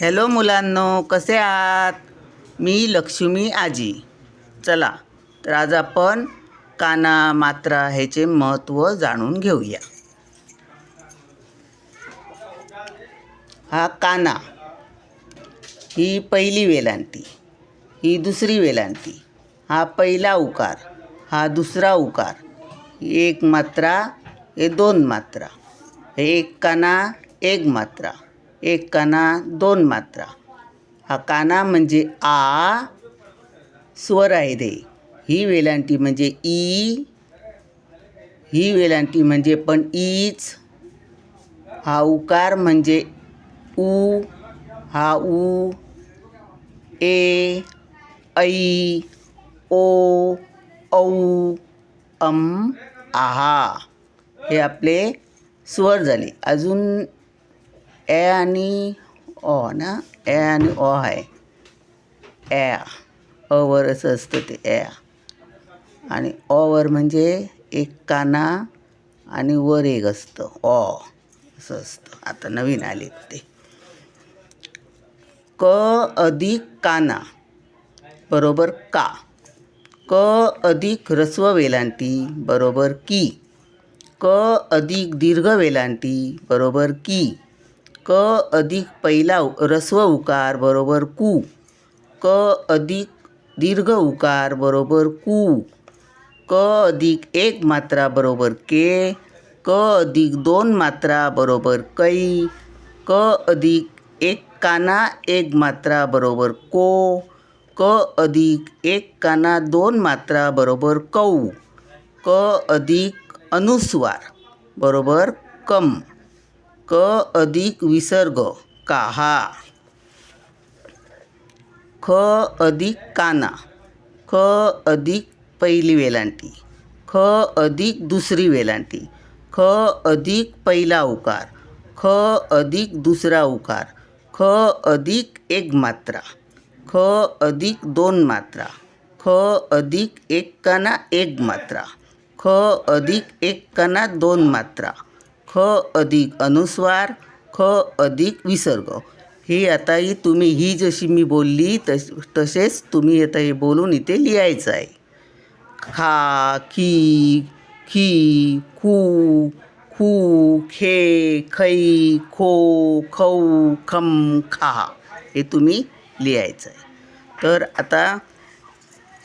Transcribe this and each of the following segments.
Hello मुलांनो कसे आहात? मी लक्ष्मी आजी. चला तर आज आपण काना मात्रा ह्याचे महत्त्व जाणून घेऊया. हा काना ही पहिली वेलांटी ही दुसरी वेलांटी हा पहिला उकार हा दुसरा उकार ही एक मात्रा हे दोन मात्रा हे एक काना एक मात्रा. एक काना दोन मात्रा. हा काना म्हणजे आ स्वर आहे रे ही वेलांटी म्हणजे ई ही वेलांटी म्हणजे पण ईच. हा उकार म्हणजे उ हा उ ए ऐ ओ औ अम आहा. हे आपले स्वर झाले. अजून ए आणि ओ ना ए आणि ओ आहे ए अवर असं असतं ते ए आणि ऑवर म्हणजे एक काना आणि वर एक असतं. ऑ असं असतं. आता नवीन आले ते. क अधिक काना बरोबर का? क अधिक ह्रस्व वेलांटी बरोबर की? क अधिक दीर्घ वेलांटी बरोबर की? क अधिक पहिला उ- उकार बरोबर कू. क अधिक दीर्घ उकार बरोबर कू. क अधिक एक मात्रा बरोबर के. क अधिक दोन मात्रा बरोबर कै. क अधिक एक काना एक मात्रा बरोबर को. क अधिक एक काना दोन मात्रा बरोबर कौ. क अधिक अनुस्वार बरोबर कम. क अधिक विसर्ग काहा? ख अधिक काना. ख अधिक पहिली वेलांटी. ख अधिक दुसरी वेलांटी. ख अधिक पहिला उकार. ख अधिक दुसरा उकार. ख अधिक एक मात्रा. ख अधिक दोन मात्रा. ख अधिक एक काना एक मात्रा. ख अधिक एक काना दोन मात्रा. ख अधिक अनुस्वार ख अधिक विसर्ग. ही आता ही तुम्ही ही जशी मी बोलली तश तसेच तुम्ही आता हे बोलून इथे लिहायचं आहे. खा खी खी खू खू खे खै खो खौ खम खा हे तुम्ही लिहायचं आहे. तर आता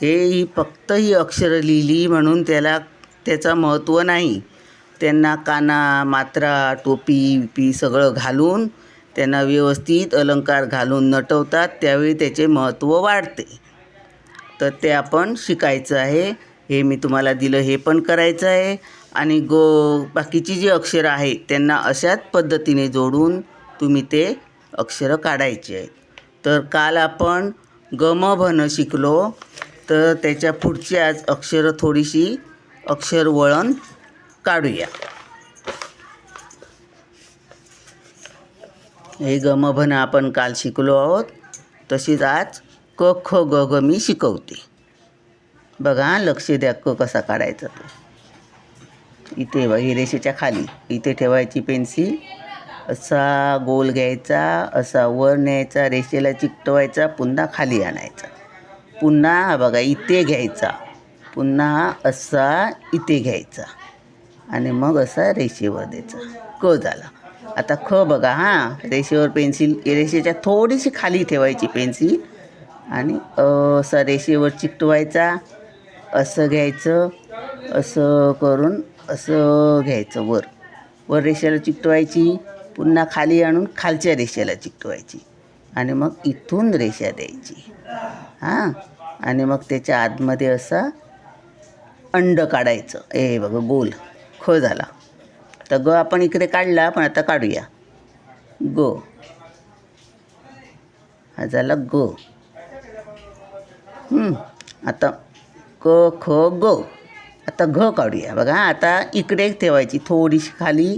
हे ही फक्त ही अक्षरं लिहिली म्हणून त्याला त्याचा महत्त्व नाही. त्यांना काना मात्रा टोपी विपी सगळं घालून त्यांना व्यवस्थित अलंकार घालून नटवतात. त्यावेळी त्याचे महत्त्व वाढते. तर ते आपण शिकायचं आहे. हे मी तुम्हाला दिलं हे पण करायचं आहे. आणि गो बाकीची जी अक्षरं आहेत त्यांना अशाच पद्धतीने जोडून तुम्ही ते अक्षरं काढायची आहेत. तर काल आपण गम भन शिकलो. तर त्याच्या पुढच्याच अक्षरं थोडीशी अक्षर वळण काढूया. हे गमभन आपण काल शिकलो आहोत. तशीच आज क ख ग ग मी शिकवते. बघा लक्ष द्या क कसा काढायचा तो. इथे बघ रेषेच्या खाली. इथे ठेवायची पेन्सिल. असा गोल घ्यायचा असा वर न्यायचा रेषेला चिकटवायचा पुन्हा खाली आणायचा. पुन्हा हा बघा इथे घ्यायचा. पुन्हा असा इथे घ्यायचा. आणि मग असा रेषेवर द्यायचा. क झाला. आता ख बघा हां. रेषेवर पेन्सिल रेषेच्या थोडीशी खाली ठेवायची पेन्सिल. आणि असा रेषेवर चिकटवायचा असं घ्यायचं असं करून असं घ्यायचं वर. वर रेषेला चिकटवायची पुन्हा खाली आणून खालच्या रेषेला चिकटवायची. आणि मग इथून रेषा द्यायची. हां. आणि मग त्याच्या आतमध्ये असा अंड काढायचं. ए बघा गोल. ख झाला. तर ग आपण इकडे काढला पण आता काढूया. ग. हा झाला ग. आता क ख ग. आता घ काढूया. बघा आता इकडे ठेवायची थोडीशी खाली.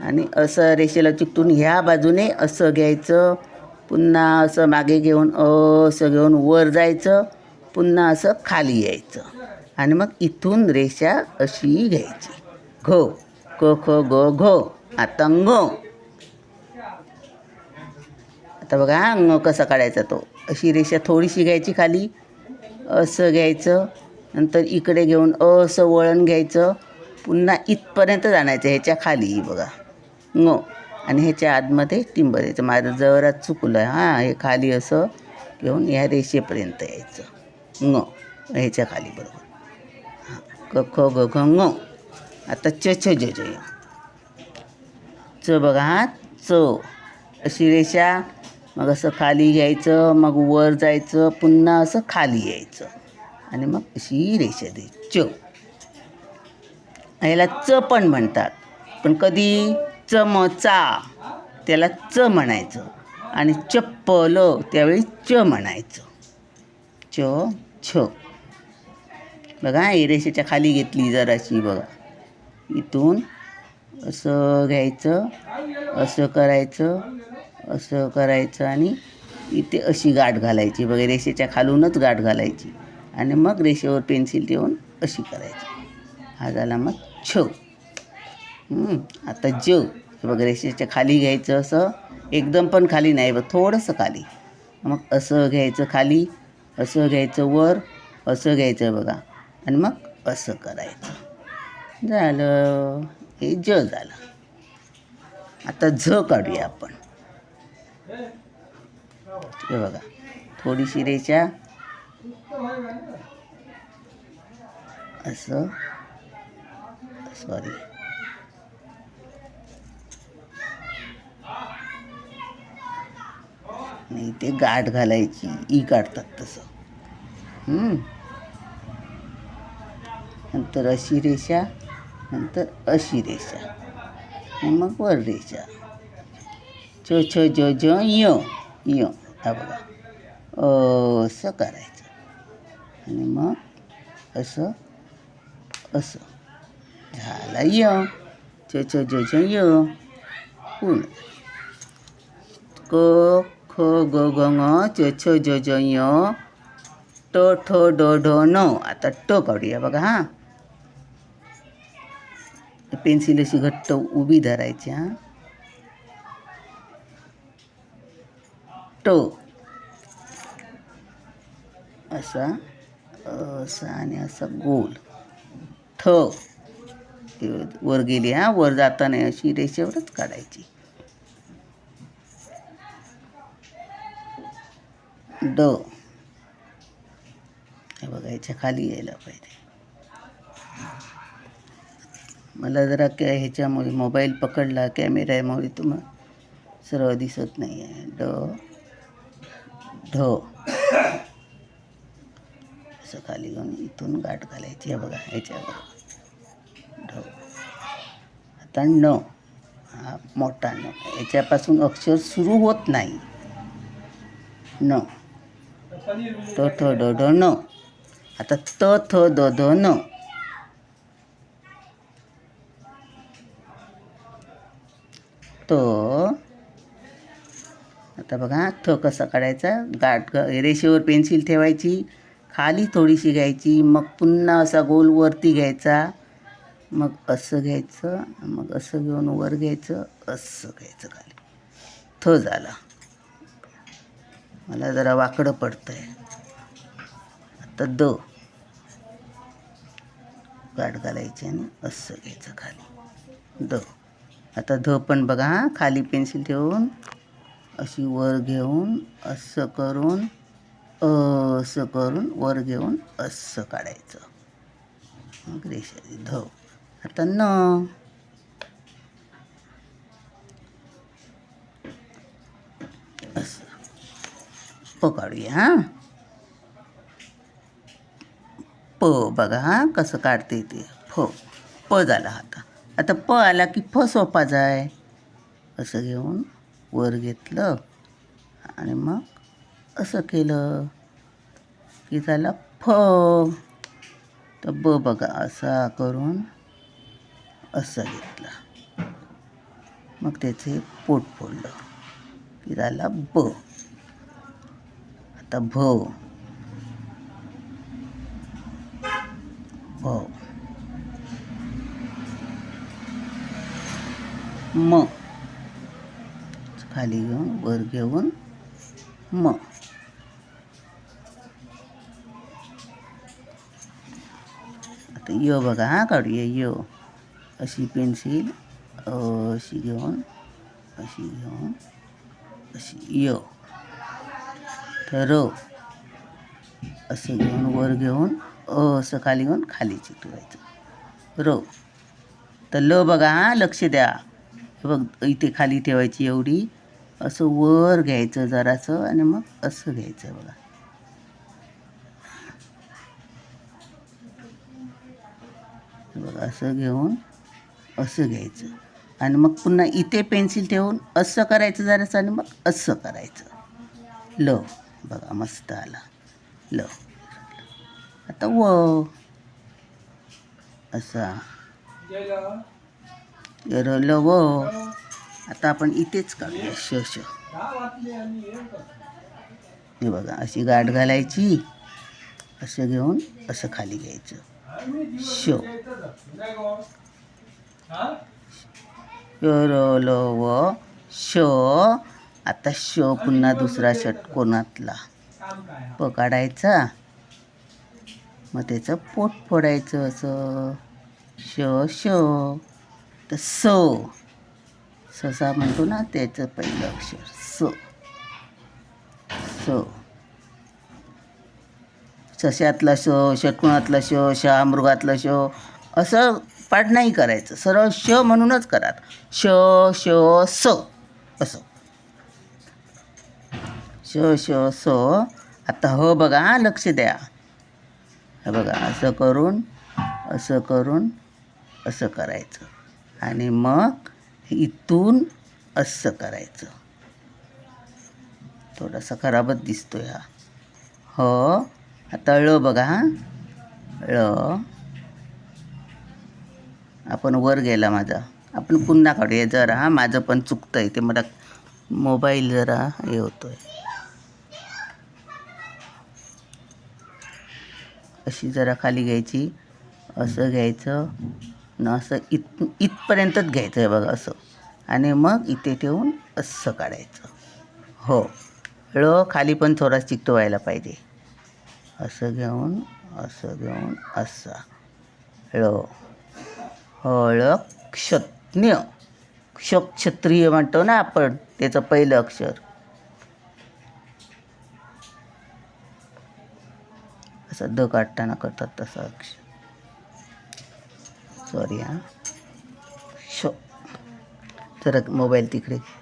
आणि असं रेषेला चिकटून ह्या बाजूने असं घ्यायचं. पुन्हा असं मागे घेऊन असं घेऊन वर जायचं. पुन्हा असं खाली यायचं. आणि मग इथून रेषा अशी घ्यायची. घो क खो गो घो आतंगो आता बघा अंग कसा काढायचा तो. अशी रेषा थोडीशी घ्यायची खाली असं घ्यायचं. नंतर इकडे घेऊन असं वळण घ्यायचं. पुन्हा इथपर्यंत जाण्याचं ह्याच्या खाली बघा. ङ. आणि ह्याच्या आतमध्ये टिंबर यायचं. माझं जरा चुकलं हां हे खाली असं घेऊन ह्या रेषेपर्यंत यायचं. ङ. ह्याच्या खाली बरोबर. हां. क ख ग घ ङ. आता च छ ज ज. च बघा हा च. अशी रेषा मग असं खाली घ्यायचं मग वर जायचं पुन्हा असं खाली यायचं. आणि मग अशी रेषा दे च. याला च पण म्हणतात. पण कधी चमचा त्याला च म्हणायचं. आणि चप्पल त्यावेळी च म्हणायचं. च छ. बघा हे रेषेच्या खाली घेतली जराशी बघा. इथून असं घ्यायचं असं करायचं असं करायचं आणि इथे अशी गाठ घालायची. बघा रेषेच्या खालूनच गाठ घालायची. आणि मग रेषेवर पेन्सिल ठेवून अशी करायची. हा झाला मग छ. आता ज. बघ रेषेच्या खाली घ्यायचं असं. एकदम पण खाली नाही बघ थोडंसं खाली. मग असं घ्यायचं खाली असं घ्यायचं वर असं घ्यायचं बघा. आणि मग असं करायचं. झालं हे ज झालं. आता झ काढूया आपण. हे बघा थोडीशी रेषा. असं सॉरी नाही ते गाठ घालायची ई काढतात तसं. नंतर अशी रेषा. नंतर अशी रेषा. आणि मग वर रेषा. छो छो जो जो यो यो. हा बघा. असं करायचं. आणि मग असं असं. झाला य. छो छो जो जो यो. पूर्ण. क ख ग ग छो छो जो जो यो. ट ठो ड ढो न. आता ट काढूया बघा हां. पेन्सिल अशी घट्ट उभी धरायची हां. ट. असा असा आणि असा गोल. ठ वर गेली हा. वर जाताना अशी रेषेवरच काढायची. ड. बघायच्या बघा याच्या खाली यायला पाहिजे. मला जरा कॅ ह्याच्यामुळे मोबाईल पकडला कॅमेऱ्यामुळे तुम्हाला सरळ दिसत नाही आहे ड ढ असं खाली घेऊन इथून गाठ घालायची आहे बघा ह्याच्याबरोबर ढ. आता न हा मोठा न. याच्यापासून अक्षर सुरू होत नाही. न. ट ठ ड ढ न. आता त थ द ध न. तो. आता बघा थ कसा काढायचा गाठ ग- रेषेवर पेन्सिल ठेवायची खाली थोडीशी घ्यायची मग पुन्हा असा गोल वरती घ्यायचा. मग असं घ्यायचं मग असं घेऊन वर घ्यायचं असं घ्यायचं खाली. थ झाला. मला जरा वाकडं पडतं आहे आता द. गाठ घालायची आणि असं घ्यायचं खाली. द. आता ध पण बघा खाली पेन्सिल ठेवून अशी वर घेऊन असं करून असं करून वर घेऊन असं काढायचं. मग रेषा ध आता न. असं. प काढूया हां. प बघा हां कसं काढते ते. फ. प झाला आता. आता प आला की फ सोपा जाय. असं घेऊन वर घेतलं आणि मग असं केलं की झाला फ. तर ब बघा असा करून असं घेतलं. मग त्याचे पोट फोडलं की झाला ब. आता भ. भ. म. खाली घेऊन वर घेऊन म. आता यो बघा हा काढूया यो अशी पेन्सिल अशी घेऊन अशी घेऊन अशी यो. तर असे घेऊन वर घेऊन असं खाली घेऊन खाली चिटवायचं. र. तर ल बघा हा लक्ष द्या. बघ इथे खाली ठेवायची एवढी. असं वर घ्यायचं जरासं आणि मग असं घ्यायचं बघा. बघा असं घेऊन असं घ्यायचं. आणि मग पुन्हा इथे पेन्सिल ठेवून असं करायचं जरासं आणि मग असं करायचं. ल बघा मस्त आला. ल. आता व. असा. ल व आता आपण इथेच काढूया. श श. हे बघा अशी गाठ घालायची. असं घेऊन असं खाली घ्यायचं. श. र ल व श. आता श पुन्हा दुसरा षटकोनातला प काढायचा मग त्याचं पोट फोडायचं असं. श श. तर स. ससा म्हणतो ना त्याचं पहिलं अक्षर स. स. सश्यातला श षटकोणातला श शा मृगातला श असं पाठ नाही करायचं. सरळ श म्हणूनच करा श श स. असं. श श स. आता हो बघा लक्ष द्या. हे बघा असं करून असं करून असं करायचं. आणि मग इथून असं करायचं. थोडासा खराबच दिसतो हा. हो आता ळ बघा हां. ळ. आपण वर गेला माझा. आपण पुन्हा काढूया. जरा हा माझं पण चुकतं आहे ते मला मोबाईल जरा हे होतो आहे अशी जरा खाली घ्यायची. असं घ्यायचं. न असं इत इथपर्यंतच घ्यायचं आहे बघा असं. आणि मग इथे ठेवून असं काढायचं. हो. ळ खाली पण थोडा चिकटवायला पाहिजे. असं घेऊन असं घेऊन असा. ळ हळ. क्षत्न्य क्ष क्षत्रिय म्हणतो ना आपण त्याचं पहिलं अक्षर. असं द काढताना करतात तसं अक्षर. सॉरी हां. श. जरा मोबाईल तिकडे घे.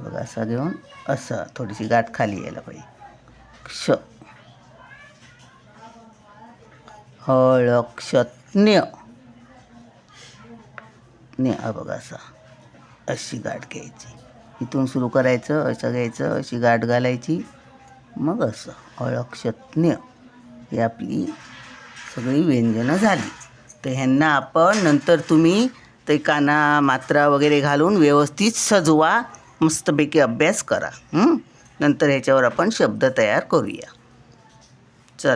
बघा असा घेऊन असं थोडीशी गाठ खाली यायला पाहिजे. क्ष हळक्षज्ञ ने बघा असा. अशी गाठ घ्यायची. इथून सुरू करायचं असं घ्यायचं अशी गाठ घालायची. मग असं हळक्षज्ञ ही आपली सगळी व्यंजनं झाली. तर ह्यांना आपण नंतर तुम्ही ते काना मात्रा वगैरे घालून व्यवस्थित सजवा मस्तपैकी अभ्यास करा. नंतर ह्याच्यावर आपण शब्द तयार करूया.